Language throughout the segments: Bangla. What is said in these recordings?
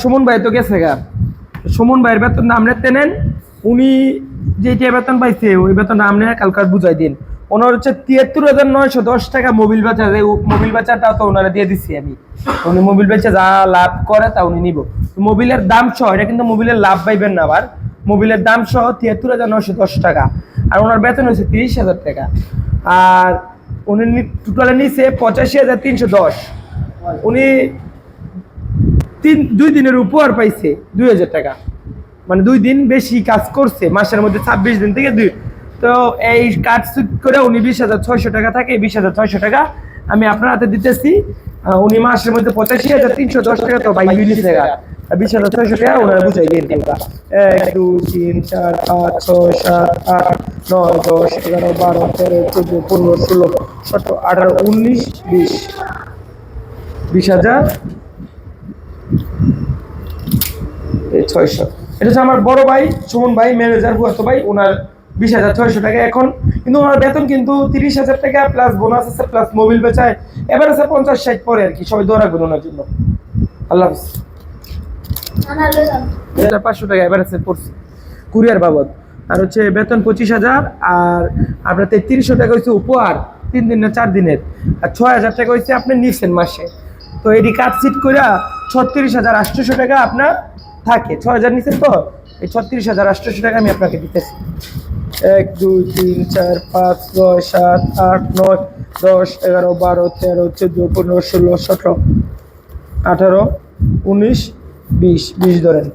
সুমন ভাই তো গেছে গা। সুমন ভাইয়ের বেতন আপনি নেন। উনি যেটা বেতন পাইছে, ওই বেতন আপনি কালকার বুঝাই দিন। ওনার হচ্ছে তিয়াত্তর হাজার নয়শো দশ টাকা মোবিল বেচা যে মোবিল বেচাটাও তো ওনারা দিয়ে দিচ্ছি আমি। উনি মোবিল বেচে যা লাভ করে তা উনি নিব। মোবিলের দাম সহ, এটা কিন্তু মোবিলের লাভ পাইবেন না আবার। মোবিলের দাম সহ তিয়াত্তর হাজার নয়শো দশ টাকা। আর ওনার বেতন হচ্ছে তিরিশ হাজার টাকা। আর উনি টোটালে নিচে পঁচাশি হাজার তিনশো দশ। উনি তিন, দুই দিনের উপহার পাইছে দুই হাজার টাকা। মানে দুই দিন বেশি কাজ করছে, মাসের মধ্যে ছাব্বিশ দিন থেকে দুই। তো এই কাজ করে উনি বিশ হাজার ছয়শো টাকা থাকে বিশ হাজার ছয়শো টাকা আমি আপনার হাতে দিতেছি। উনি মাসের মধ্যে পঁচাশি হাজার তিনশো দশ টাকা তো বাইক বিশ টাকা বিশ হাজার ছয়শো টাকা ওনারা বুঝাই দিন এক, দুই, তিন, চার, পাঁচ, ছয়, সাত, আট, নয়, দশ, এগারো, বারো, তেরো, চোদ্দ, পনেরো, ষোলো, সতেরো, আঠারো, উনিশ, বিশ। বিশ হাজার এই ছয়শো। এটা হচ্ছে আমার বড় ভাই, সুমন ভাই ম্যানেজার হুয়াতো ভাই, ওনার বিশ হাজার ছয়শো টাকা এখন। কিন্তু ওনার বেতন কিন্তু তিরিশ হাজার টাকা প্লাস বোনাস আছে প্লাস মোবিল বেচায়। এবার আছে পঞ্চাশ ষাট পরে আর কি, সবাই দৌড়া করুন ওনার জন্য। আল্লাহ হাফিজ। পাঁচশো টাকা, এবার আছে পড়ছে। কুরিয়ার বাবদ। আর হচ্ছে বেতন পঁচিশ হাজার, আর আপনার তেত্রিশশো টাকা হচ্ছে উপহার, তিন দিন না চার দিনের। আর ছয় হাজার টাকা হচ্ছে আপনি নিচ্ছেন মাসে। তো এটি কাটসিট করে ছত্রিশ হাজার আটশোশো টাকা আপনার থাকে। ছয় হাজার নিচ্ছেন তো? এই ছত্রিশ হাজার আটশোশো টাকা আমি আপনাকে দিতেছি। এক, দুই, তিন, চার, পাঁচ, ছয়, সাত, আট, নয়, দশ, এগারো, বারো, তেরো, চোদ্দ, পনেরো, ষোলো, সতেরো, আঠারো, উনিশ, বিশ বিশ ধরেন।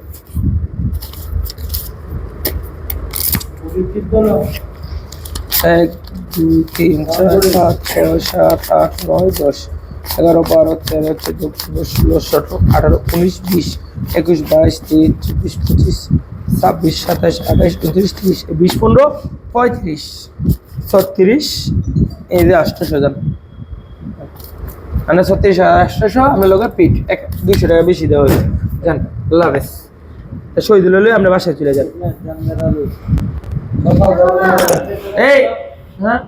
এক, দুই, তিন, চার, পাঁচ, ছয়, সাত, আট, নয়, দশ। এগারো, বারো, তেরো, চোদ্দ, পনেরো, ষোলো, সতেরো, আঠারো, উনিশ, বিশ, একুশ, বাইশ, তেইশ, চব্বিশ, পঁচিশ, ছাব্বিশ, সাতাশ, আঠাশ, উনত্রিশ, তিরিশ, বিশ, পনেরো, পঁয়ত্রিশ, ছত্রিশ, এই যে আটশোশো জন। মানে ছত্রিশ আটশোশো আমরা লোকের পিঠ, এক দুইশো টাকা বেশি দেওয়া হয়েছে। জান, আল্লাহ হাফেজ। হলে আমরা বাসায় চলে যান এই হ্যাঁ?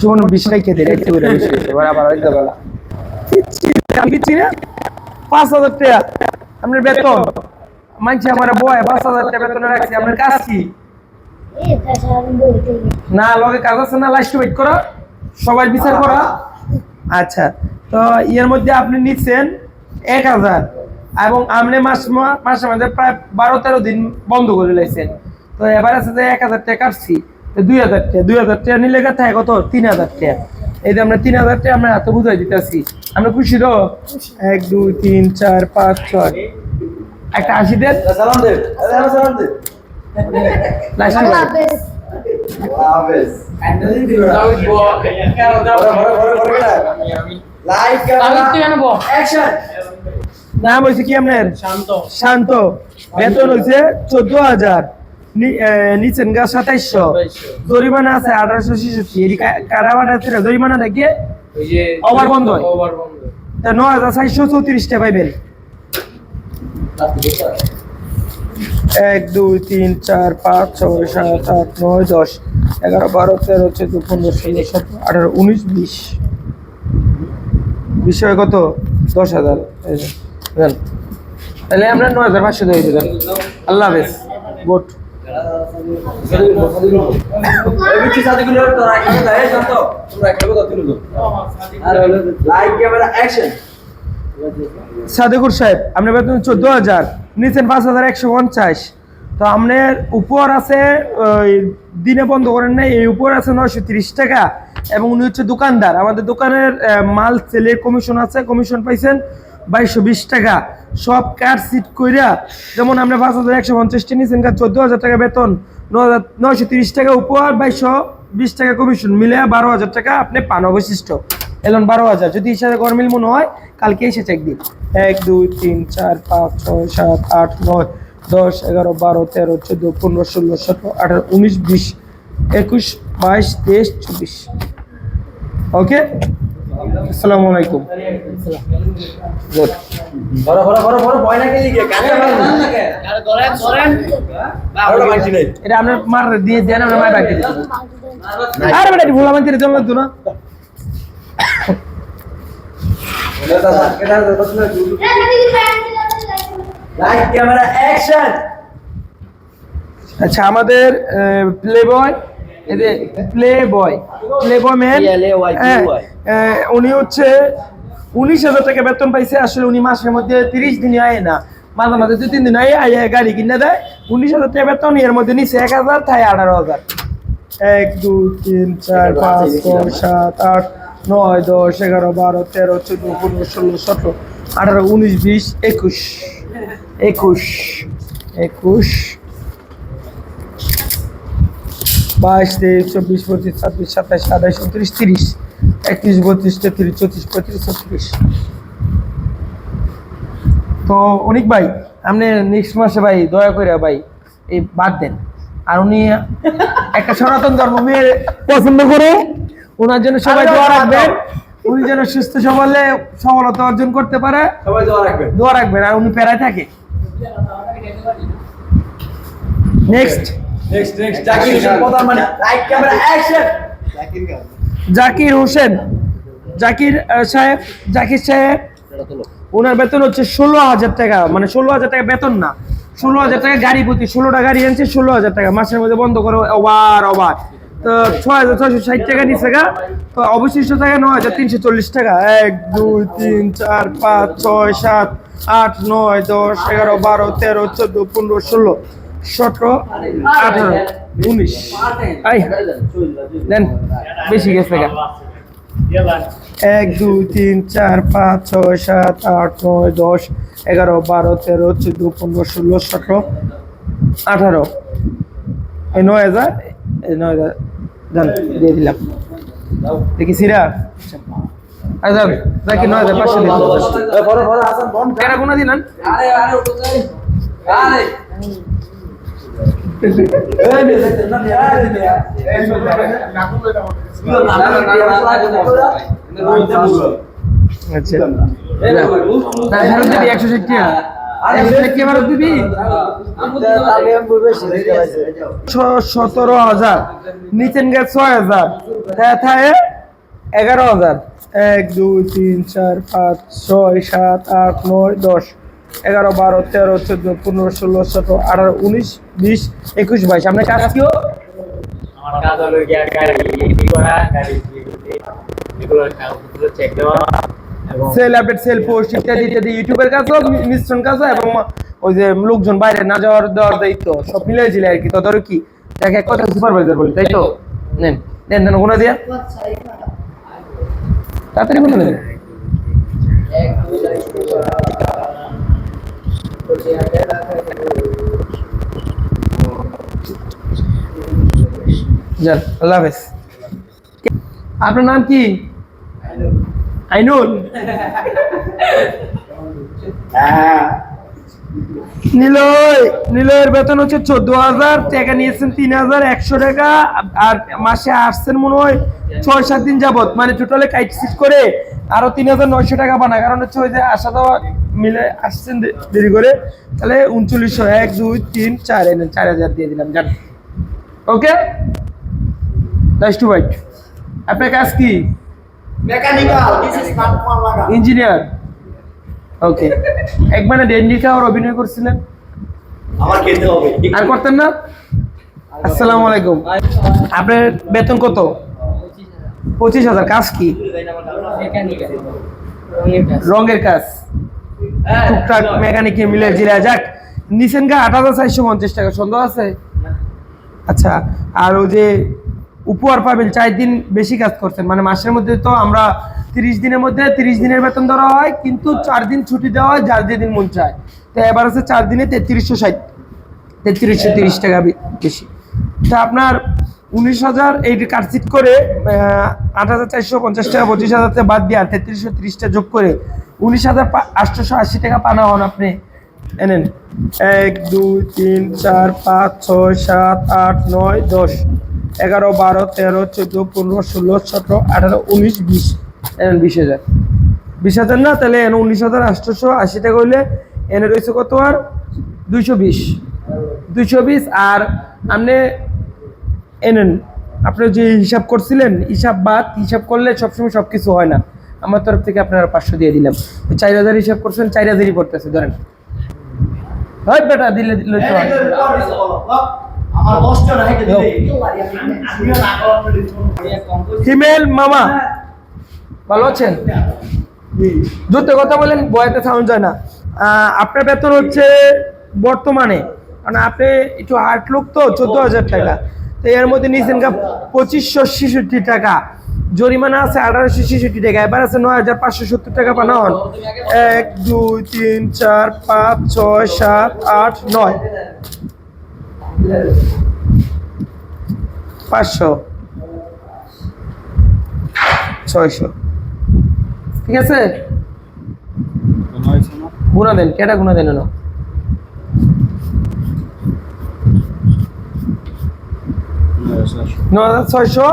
সুমন বিশটাই খেতে রেখে করে বেশি আবার বেলা আমি দিচ্ছি না। পাঁচ হাজার টাকা। আপনার বেতন। মানছি আমার বয় পাঁচ হাজার টাকা বেতন রাখছি। আপনার কাজ কি? না, লগে কাজ আছে না লাস্ট ওয়েট করা। সবাই বিচার করা। আচ্ছা তো এর মধ্যে আপনি নিচ্ছেন এক হাজার এবং আপনি মাস মাসে মাঝে প্রায় বারো তেরো দিন বন্ধ করে লাইছেন। তো এবার আছে যে এক হাজার টাকা কাটছি। দুই হাজার টাকা দুই হাজার টাকা নিলে থাকে কত? তিন হাজার টাকা। এই যে আমরা তিন হাজার টাকা আমরা এত বুঝাই দিতেছি। আমরা খুশি তো? এক দুই তিন চার পাঁচ ছয়। একটা আশি দেন। নাম হয়েছে কি আপনার? শান্ত। শান্ত। বেতন হয়েছে চোদ্দ হাজার। নিচেন গা সাতাইশশো। জরিমানা আছে আঠারোশো ছেষট্টি। কারাবাট আছে জরিমানা থেকে হয়। ওভার বন্ধ তা ন হাজার চারশো চৌত্রিশটা পাইবেন। এক দুই তিন চার পাঁচ ছয় সাত আট নয় দশ এগারো বারো তেরো চোদ্দ পনেরো ষোলো সতেরো আঠারো উনিশ বিশ। বিষয় কত? দশ হাজার। তাহলে আমরা নয় হাজার পাঁচশো দিয়ে দিলাম। আল্লাহ হাফেজ। গুড সাদেকুর সাহেব আপনার বেতন চোদ্দ হাজার নিচেন পাঁচ হাজার একশো পঞ্চাশ। তো আপনার উপর আছে দিনে বন্ধ করেন নাই, এই উপর আছে নয়শো তিরিশ টাকা। এবং উনি হচ্ছে দোকানদার। আমাদের দোকানের মাল সেলের কমিশন আছে, কমিশন পাইছেন। বাইশশো বিশ টাকা। সব কার সিট কইরা, যেমন আমরা পাঁচ হাজার একশো পঞ্চাশটা নিয়েছেন চোদ্দ হাজার টাকা বেতন নয়শো তিরিশ টাকা উপহার, বাইশশো বিশ টাকা কমিশন মিলে বারো হাজার টাকা আপনি পান অবশিষ্ট। এলন বারো হাজার। যদি হিসাবে গরমিল মনে হয়, কালকে এসে চেক দিন। এক, দুই, তিন, চার, পাঁচ, ছয়, সাত, আট, নয়, দশ, এগারো, বারো, তেরো, চোদ্দ, পনেরো, ষোলো, সতেরো, আঠারো, উনিশ, বিশ, একুশ, বাইশ, তেইশ, চব্বিশ। ওকে আসসালামু আলাইকুম। গুড। বড় বড় বড় বড় ভয় না গেলি কে কানে ধরেন ধরেন আর মানছি নাই। এটা আপনার মার দিয়ে দেন আমরা মায়ের বাকি আরে বেটা ভোলা মানতে জন্য তো না লাইক ক্যামেরা অ্যাকশন আচ্ছা আমাদের প্লে বয় এদের প্লে বয় প্লে বয় ম্যান উনি হচ্ছে উনিশ হাজার টাকা বেতন পাইছে আসলে উনি মাসের মধ্যে তিরিশ দিন আয় না। মাঝে মাঝে দু তিন দিন আয় আয় গাড়ি কিনে দেয়। উনিশ হাজার টাকা বেতন এর মধ্যে নিচ্ছে এক হাজার তাই আঠারো হাজার। এক দুই তিন চার পাঁচ ছয় সাত আট নয় দশ এগারো বারো তেরো চোদ্দ পনেরো ষোলো সতেরো আঠারো উনিশ বিশ একুশ। একুশ। একুশ। বাইশ তেইশ চব্বিশ পঁচিশ ছাব্বিশ সাতাশ আঠাশ উনত্রিশ তিরিশ একত্রিশ বত্রিশ তেত্রিশ চৌত্রিশ পঁয়ত্রিশ ছত্রিশ। তো অনিক ভাই আপনি নেক্সট মাসে ভাই দয়া করে ভাই এই বাদ দেন। আর উনি একটা সনাতন ধর্ম মেয়ে পছন্দ করে ওনার জন্য সবাই দোয়া রাখবেন। উনি যেন সুস্থ সবলে সফলতা অর্জন করতে পারে। সবাই দোয়া রাখবেন। দোয়া রাখবেন আর উনি প্যারায় থাকে। Next next next Zakir Hossain প্রধান মানে like camera action Zakir Hossain Zakir সাহেব জাকির সাহেব ওনার বেতন হচ্ছে ষোলো হাজার টাকা। মানে ষোলো হাজার টাকা বেতন না। ষোলো হাজার টাকা গাড়ি প্রতি ষোলোটা গাড়ি আনছে ষোলো হাজার টাকা। মাসের মধ্যে বন্ধ করে ওভার ওভার তো ছয় হাজার ছয়শো ষাট টাকা নিচ্ছে গা। তো অবশিষ্ট টাকা নয় হাজার তিনশো চল্লিশ টাকা। এক দুই তিন চার পাঁচ ছয় সাত আট নয় দশ এগারো বারো তেরো চোদ্দ পনেরো ষোলো। সতেরো আঠারো উনিশ। আই দেন বেশি গেছে এক দুই তিন চার পাঁচ ছয় সাত আট নয় দশ এগারো বারো তেরো চোদ্দ পনেরো ষোলো সতেরো আঠারো। এই নয় হাজার এই নয় হাজার যান দিয়ে দিলাম। দেখি সিরা? আচ্ছা দেখি নয় হাজার পাঁচশো বন কেনা কোনো দিলেন আরে আরে। সতেরো হাজার নিচেন গে ছয় হাজার এগারো হাজার। এক, দুই, তিন, চার, পাঁচ, ছয়, সাত, আট, নয়, দশ। এগারো বারো তেরো চোদ্দ পনেরো ষোলো সতেরো আঠারো উনিশ বিশ একুশ বাইশ আপনার কাজ এবং সেল আপডেট সেল পোস্ট ইত্যাদি ইত্যাদি ইউটিউবের কাজও মি- মিশ্রণ কাজও এবং ওই যে লোকজন বাইরে না যাওয়ার দেওয়ার দায়িত্ব সব মিলে ছিল আর কি কি তাকে এক কথা সুপারভাইজার বলি তাই তো নেন নেন নেন কোনো দিয়া তাড়াতাড়ি বলে যান, আল্লাহ হাফেজ। আপনার নাম কি? আইনুল। নিলয়, নিলয়ের বেতন হচ্ছে চোদ্দ হাজার, টাকা নিয়েছেন তিন হাজার একশো টাকা, আর মাসে আসছেন মনে হয় ছয় সাত দিন যাবত মানে টোটালে কাইট সিট করে আরও তিন হাজার নয়শো টাকা বানা কারণ হচ্ছে ওই যে আসা দেওয়া মিলে আসছেন দেরি করে তাহলে উনচল্লিশশো এক দুই তিন চার এনেন চার হাজার দিয়ে দিলাম যান ওকে টু হোয়াইট আপনার কাজ কি? Mechanical this is not for লাগা ইঞ্জিনিয়ার ওকে একবার ডেন্ডি খাওয়ার অভিনয় করছিলেন? আমার খেতে হবে। আর করতেন না? আসসালামু আলাইকুম। আপনার বেতন কত? পঁচিশ হাজার। কাজ কি? রঙের কাজ। টুকটাক মেকানিকে মিলে জিরা যাক। নিছেন গা আট হাজার চারশো পঞ্চাশ টাকা সন্দেহ আছে? আচ্ছা আর ওই যে উপহার পাবেন চার দিন বেশি কাজ করছেন। মানে মাসের মধ্যে তো আমরা তিরিশ দিনের মধ্যে তিরিশ দিনের বেতন ধরা হয় কিন্তু চার দিন ছুটি দেওয়া হয় যার যেদিন মন চায়। তো এবার আছে চার দিনে তেত্রিশশো ষাট তেত্রিশশো তিরিশ টাকা বেশি। তা আপনার উনিশ হাজার এই কাটসিট করে আট হাজার চারশো পঞ্চাশ টাকা পঁচিশ হাজার বাদ দিয়ে আর তেত্রিশশো তিরিশটা যোগ করে উনিশ হাজার আটশোশো আশি টাকা পানা হন আপনি। এনেন। এক, দুই, তিন, চার, পাঁচ, ছয়, সাত, আট, নয়, দশ, এগারো, বারো, তেরো, চোদ্দ, পনেরো, ষোলো, সতেরো, আঠারো, উনিশ, বিশ। এনেন বিশ হাজার। বিশ হাজার না, তাহলে এনে উনিশ হাজার আটশোশো আশি টাকা হইলে এনে রয়েছে কত আর? দুইশো বিশ। দুইশো বিশ, আর আপনি এনেন, আপনি যে হিসাব করছিলেন, হিসাব বাদ, হিসাব করলে সবসময় সব কিছু হয় না। আমার তরফ থেকে আপনারা পাঁচশো দিয়ে দিলাম। চার হাজার হিসাব করছেন চার হাজারই পড়তেছে ধরেন। হয় বেটা দিলে দিলে তো হিমেল মামা ভালো আছেন? যত কথা বলেন বয়াতে সাউন্ড যায় না। আহ, আপনার বেতন হচ্ছে বর্তমানে মানে আপনি একটু হার্ট লোক তো চোদ্দ হাজার টাকা। তো এর মধ্যে নিয়েছেন পঁচিশশো ছেষট্টি টাকা। জরিমানা আছে আঠারোশো ছেষট্টি টাকা। এবার আছে নয় হাজার পাঁচশো সত্তর টাকা পানান এক, দুই, তিন, চার, পাঁচ, ছয়, সাত, আট, নয়। পাঁচশো। ছয়শো। ঠিক আছে? গুণা দেন, কেটা গুণা দেন না ছয়শো?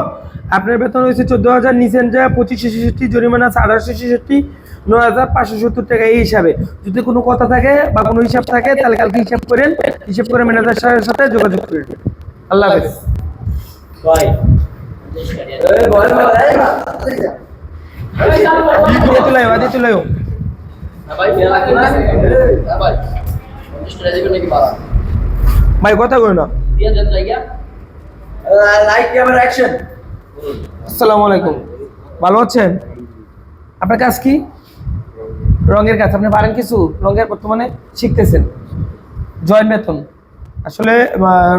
আপনার বেতন হয়েছে চোদ্দ হাজার নিচেন যা পঁচিশশো ছেষট্টি জরিমানা আছে আঠারোশো ছেষট্টি নয় হাজার পাঁচশো সত্তর টাকা এই হিসাবে। যদি কোনো কথা থাকে বা কোনো হিসাব থাকে তাহলে কালকে হিসাব করেন হিসাব করে ম্যানেজার সাহেবের সাথে যোগাযোগ করেন আল্লাহ ভাই। কথা কই না। লাইক ক্যামেরা অ্যাকশন আসসালামু আলাইকুম। ভালো আছেন? আপনার কাজ কি? রঙের কাজ। আপনি পারেন কিছু? রঙের বর্তমানে শিখতেছেন। জয়েন্ট বেতন। আসলে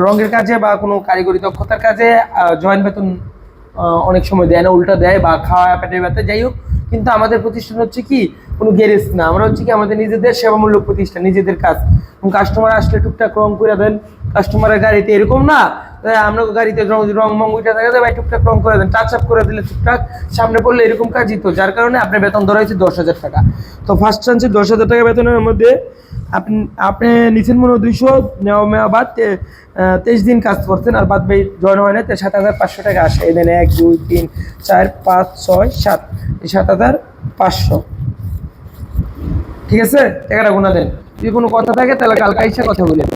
রঙের কাজে বা কোনো কারিগরি দক্ষতার কাজে জয়েন্ট বেতন অনেক সময় দেয় না, উল্টা দেয় বা খাওয়া পেটে ব্যথা, যাই হোক। কিন্তু আমাদের প্রতিষ্ঠান হচ্ছে কি? কোনো গ্যারেজ না। আমরা হচ্ছে কি আমাদের নিজেদের সেবামূলক প্রতিষ্ঠান, নিজেদের কাজ। কাস্টমার আসলে টুকটাক রং করে দেন। কাস্টমারের গাড়িতে এরকম না আমরা গাড়িতে রং রং, মং উঠে থাকে ভাই টুকটাক রং করে দেন টাচ আপ করে দিলে টুকটাক সামনে পড়লে এরকম কাজই তো, যার কারণে আপনার বেতন ধরা হয়েছে দশ হাজার টাকা। তো ফার্স্ট চান্সে দশ হাজার টাকা বেতনের মধ্যে আপনি আপনি নিচের মনে দুইশো, নেওয়া বাদ তেইশ দিন কাজ করছেন, আর বাদ বাই জয়েন হয় না সাত হাজার পাঁচশো টাকা আসে। এই দেন এক, দুই, তিন, চার, পাঁচ, ছয়, সাত সাত হাজার পাঁচশো। ঠিক আছে? টাকাটা গুণা যদি কোনো কথা থাকে তাহলে কালকে এসে কথা বলেন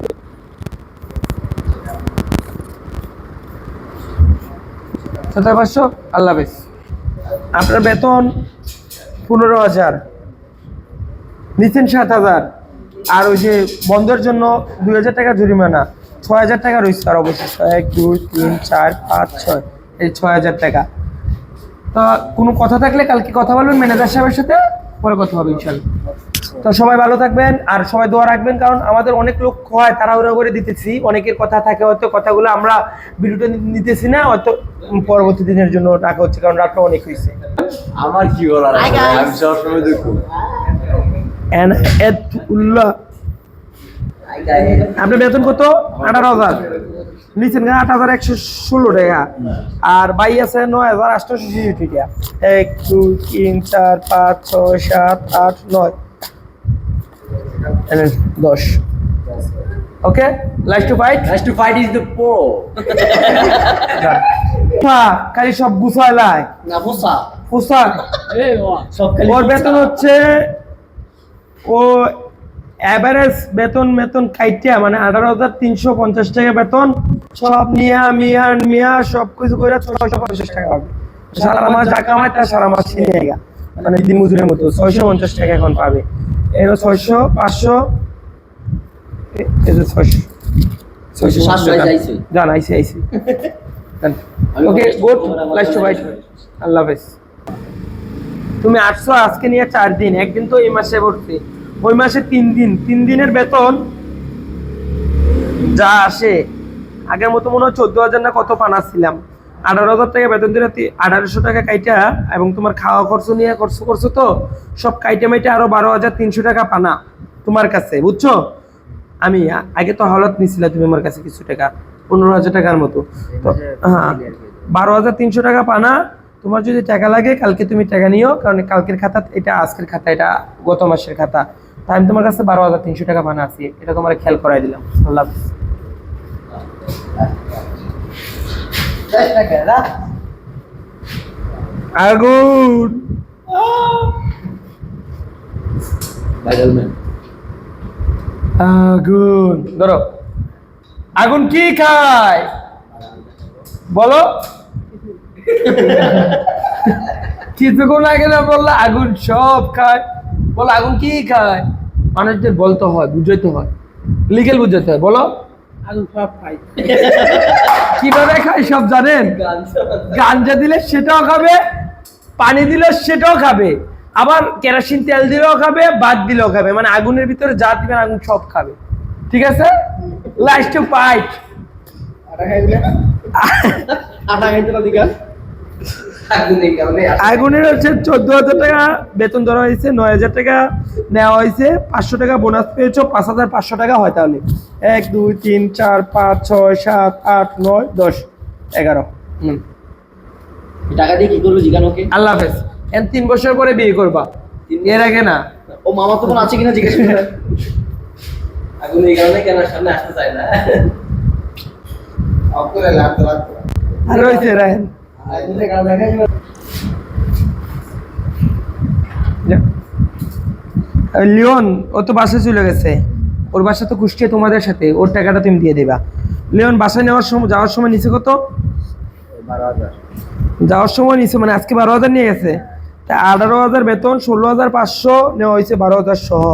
হাজার পাঁচশো, আল্লাহ হাফেজ। আপনার বেতন পনেরো হাজার নিচ্ছেন সাত হাজার, আর ওই যে বন্ধের জন্য দুই হাজার টাকা জরিমানা, ছয় হাজার টাকা রয়েছে, আর অবশিষ্ট এক, দুই, তিন, চার, পাঁচ, ছয়, এই ছয় হাজার টাকা। তা কোনো কথা থাকলে কালকে কথা বলবেন ম্যানেজার সাহেবের সাথে, পরে কথা হবে ইনশাল্লাহ তো সবাই ভালো থাকবেন আর সবাই দোয়া রাখবেন কারণ আমাদের অনেক লোক হয় তাড়াহুড়া করে দিতেছি। অনেকের কথা থাকে হয়তো কথাগুলো আমরা ভিডিওটা নিতেছি না হয়তো পরবর্তী দিনের জন্য টাকা হচ্ছে কারণ রাতটা অনেক হয়েছে। আমার কি বলার আমি সবসময় দেখুন। আপনার বেতন কত? আঠারো হাজার। নিচেন গা আট হাজার একশো ষোলো টাকা। আর বাই আছে নয় হাজার আটশোশো ছেষট্টি টাকা। এক দুই তিন চার পাঁচ ছয় সাত আট নয়। দশ। Okay life to fight Nice to fight is the pro. খালি সব গুছায় লাই। না পোশাক সব ওর বেতন হচ্ছে ও অ্যাভারেজ বেতন বেতন কাইটিয়া মানে আঠারো হাজার তিনশো পঞ্চাশ টাকা বেতন। সব মিয়া মিয়া মিয়া সব কিছু করে ছয়শো পঞ্চাশ টাকা হবে। সারা মাস যা কামায় তা সারা মাস ছিনিয়ে গা মানে দিন মজুরের মতো ছয়শো পঞ্চাশ টাকা এখন পাবে। এর ছয়শো পাঁচশো এ- ছয়শো। ছয়শো আইছে। জান। I see I see okay good last bite আল্লাহ হাফেজ। তুমি আটশো আজকে নিয়ে চার দিন। একদিন তো এই মাসে ভর্তি। ওই মাসে তিন দিন। তিন দিনের বেতন যা আসে। আগের মতো মনে হয় চোদ্দ হাজার না কত পানাচ্ছিলাম আঠারো হাজার টাকা বেতন দিলে আঠারোশো টাকা কাইটা এবং তোমার খাওয়া খরচ নিয়ে খরচ করছ তো, সব কাইটা মাইটা আরও বারো হাজার তিনশো টাকা পানা তোমার কাছে, বুঝছ? আমি আগে তো হলত নিছিলে তুমি আমার কাছে কিছু টাকা, পনেরো হাজার টাকার মতো। তো হ্যাঁ বারো হাজার তিনশো টাকা পানা, তোমার যদি টাকা লাগে কালকে তুমি টাকা নিও, কারণ কালকের খাতা, এটা আজকের খাতা, এটা গত মাসের খাতা। তাই আমি তোমার কাছে বারো হাজার তিনশো টাকা পানা আছি, এটা তোমার খেয়াল করাই দিলাম। আল্লাহ। আগুন। আগুন। ধরো। আগুন কি খায়? বলো। কিছুক্ষণ আগে না বলল আগুন সব খায়। বলো আগুন কি খায়? মানুষদের বলতে হয় বুঝাইতে হয়। লিগেল বুঝাইতে হয় বলো। আগুন সব খাই কীভাবে খায় সব জানেন? গাঞ্জা দিলে সেটাও খাবে পানি দিলে সেটাও খাবে আবার কেরোসিন তেল দিলেও খাবে বাদ দিলেও খাবে মানে আগুনের ভিতরে যা দিবেন আগুন সব খাবে। ঠিক আছে? লাস্ট টু ফাইট আটা খাই আটা খাইতে আগুনের হচ্ছে চোদ্দ হাজার টাকা বেতন ধরা হয়েছে নয় হাজার টাকা নেওয়া হয়েছে পাঁচশো টাকা বোনাস পেয়েছ পাঁচ হাজার পাঁচশো টাকা হয় তাহলে। এক দুই তিন চার পাঁচ ছয় সাত আট নয় দশ এগারো। হুম। টাকা দিয়ে কি করবে ওকে? আল্লাহ হাফেজ। এন তিন বছর পরে বিয়ে করবা। এর আগে না। ও মামা তো আছে কিনা জিজ্ঞেস করে। আগুনের কারণে কেন সামনে আসতে চায় না। অকুরে লাগতে লাগতে আর রয়েছে রায়ন লিওন, ও তো বাসে চলে গেছে। ওর বাসা তো কুষ্টিয়া তোমাদের সাথে, ওর টাকাটা তুমি দিয়ে দেবা। লিওন, বাসায় নেওয়ার সময় যাওয়ার সময় নিচে কত? যাওয়ার সময় নিচে মানে আজকে বারো হাজার নিয়ে গেছে। তা আঠারো হাজার বেতন, ষোলো হাজার পাঁচশো, নেওয়া হয়েছে বারো হাজার সহ।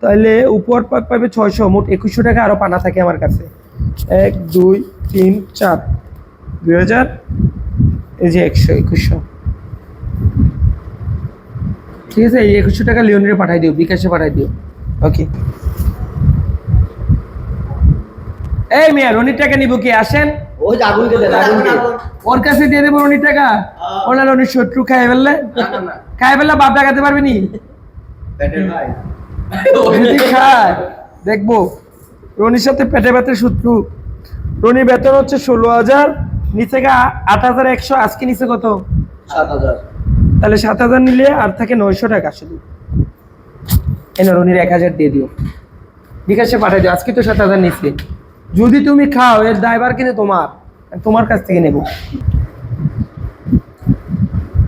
তাহলে উপর পাবে ছয়শো, মোট একুশশো টাকা আরও পানা থাকে আমার কাছে। এক, দুই, তিন, চার। দুই হাজার এই যে একশো একুশশো। ঠিক আছে এই একুশশো টাকা লিওনের পাঠাই দিও বিকাশে পাঠাই দিও। ওকে এই মিয়া রনির টাকা নিব কি? আসেন। ওই আগুনকে দেন আগুনকে ওর কাছে দিয়ে দেবো রনির টাকা। ওনার রনির শত্রু খাই ফেললে। খাই ফেললে বাপ ডাকাতে পারবে নি? যদি খায়। দেখব রনির সাথে পেটে ব্যথার শত্রু। রনির বেতন হচ্ছে ষোলো হাজার। নিচে গা আট হাজার একশো আজকে নিচে কত? সাত হাজার। তাহলে সাত হাজার নিলে আর থাকে নয়শো টাকা শুধু। এনে রনির এক হাজার দিয়ে দিও। বিকাশে পাঠিয়ে দিও আজকে তো সাত হাজার নিচ্ছে যদি তুমি খাও এর ড্রাইভার কিনে তোমার। তোমার কাছ থেকে নেব।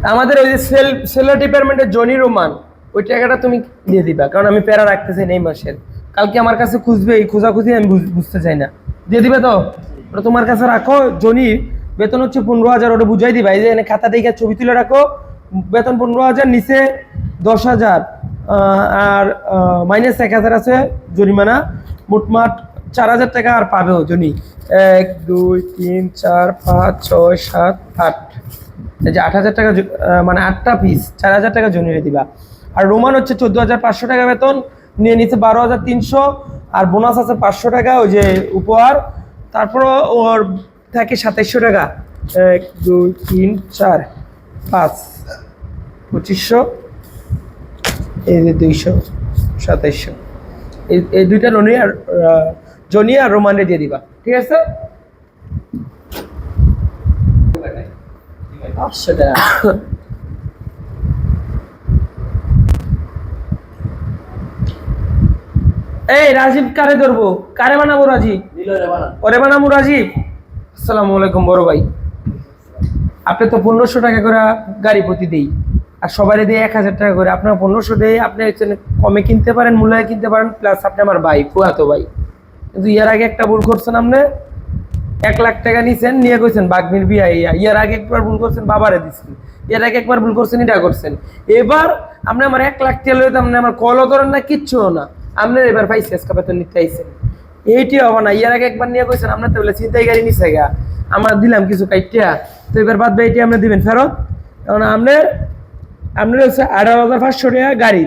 আমাদের ওই যে সেল সেলার ডিপার্টমেন্টের জনি রোমান ওই টাকাটা তুমি দিয়ে দিবা কারণ আমি প্যারা রাখতেছি এই মাসের কালকে আমার কাছে খুঁজবে এই খোঁজাখুঁজি আমি বুঝ- বুঝতে চাই না। দিয়ে দিবে তো? ওটা তোমার কাছে রাখো জনির বেতন হচ্ছে পনেরো হাজার, ওটা বুঝাই দিবা। এই যে এনে খাতা দেখে ছবি তুলে রাখো, বেতন পনেরো হাজার, নিচে দশ হাজার আর মাইনাস এক হাজার আছে জরিমানা, মোটমাট চার হাজার টাকা আর পাবেও জনি। এক, দুই, তিন, চার, পাঁচ, ছয়, সাত, আট। এই যে আট হাজার টাকা মানে আটটা পিস চার হাজার টাকা জনিয়ে দিবা। আর রোমান হচ্ছে চোদ্দ হাজার পাঁচশো টাকা বেতন, নিয়ে নিচ্ছে বারো হাজার তিনশো, আর বোনাস আছে পাঁচশো টাকা, ওই যে উপহার। তারপর ওর থাকে সাতাইশশো টাকা। এক, দুই, তিন, চার, পাঁচ, পঁচিশশো। এই যে দুইশো, সাতাইশশো। এই এই দুইটা রনি আর জনি আর রোমানে দিয়ে দিবা, ঠিক আছে? টাকা। এই রাজীব কারে ধরবো? কারে বানাবো রাজীব? ওরে বানাবো রাজীব? আসসালামু আলাইকুম বড় ভাই। আপনি তো পনেরোশো টাকা করে গাড়ি প্রতি দেই আর সবারই দিয়ে এক হাজার টাকা করে। আপনার পনেরোশো দেয় আপনি কমে কিনতে পারেন মূল্যায় কিনতে পারেন প্লাস আপনি আমার ভাই ফুয়াতো ভাই। কিন্তু ইয়ার আগে একটা ভুল করছেন আপনি। এক লাখ টাকা নিছেন নিয়ে কইছেন বাগমির বিয়া ইয়া। ইয়ার আগে একবার ভুল করছেন বাবারে দিচ্ছেন এর আগে একবার ভুল করছেন এটা করছেন। এবার আপনি আমার এক লাখ টাকা লইতে আপনি আমার কলও ধরেন না কিচ্ছু না। আপনার এবার ভাই শেষ বেতন নিতে আইছেন? এইটি হবে না, ইয়ার আগে একবার নিয়ে কইছেন আপনার তো বলে চিন্তাই গাড়ি নিছে গা। আমরা দিলাম কিছু কাইটিয়া। তো এবার বাদ ভাই এটি আপনি দিবেন ফেরত। কারণ আপনার আপনার হচ্ছে আঠারো হাজার পাঁচশো টাকা গাড়ি,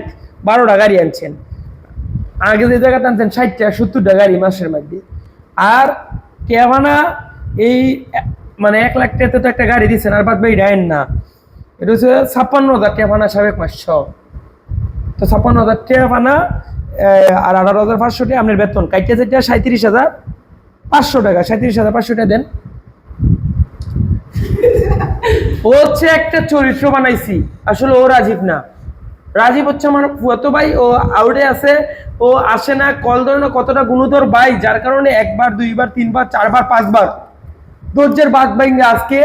বারোটা গাড়ি আনছেন। আগে যে জায়গাতে আনছেন ষাটটা, সত্তরটা গাড়ি মাসের মধ্যে। আর কেভানা এই মানে এক লাখ টাকাতে তো একটা গাড়ি দিচ্ছেন আর বাদ ভাই ডাইন না। এটা হচ্ছে ছাপ্পান্ন হাজার টেপানা সাবেক মাসশো তো ছাপ্পান্ন হাজার টেপানা আর আঠারো হাজার পাঁচশো টাকা আপনার বেতন। কাইটে যেটা সাঁত্রিশ হাজার পাঁচশো টাকা সাঁত্রিশ হাজার পাঁচশো টাকা দেন। ও হচ্ছে একটা চরিত্র বানাইছি। আসলে ও রাজীব না। রাজীব হচ্ছে আমার ফুয়াতো ভাই, ও আউটে আছে। ও আসে না, কল ধরে না কতটা গুণধর ভাই, যার কারণে একবার, দুইবার, তিনবার, চারবার, পাঁচবার ধৈর্যের বাদ ভাঙ্গে আজকে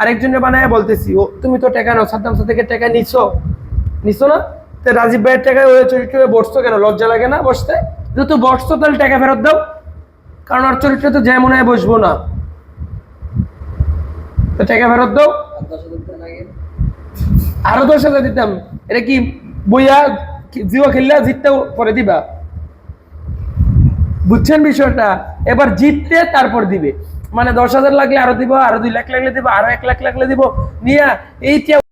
আরেকজনের বানায় বলতেছি, ও, তুমি তো টাকা নাও, সাদ্দাম থেকে টাকা নিছো। নিছো না? তো রাজীব ভাইয়ের টাকায় ওই চরিত্রে বসছো কেন? লজ্জা লাগে না বসতে? যেহেতু বসছো তাহলে টাকা ফেরত দাও। কারণ ওর চরিত্রে তো যেমন হয় বসবো না। তো টাকা ফেরত দাও। আর দশ হাজার দিতাম এটা কি বইয়া জিও খেললে জিততে পরে দিবা? বুঝছেন বিষয়টা? এবার জিততে তারপর দিবে। মানে দশ হাজার লাগলে আরও দিব আরও দুই লাখ লাগলে দিব আরও এক লাখ লাগলে দিব। নিয়া এই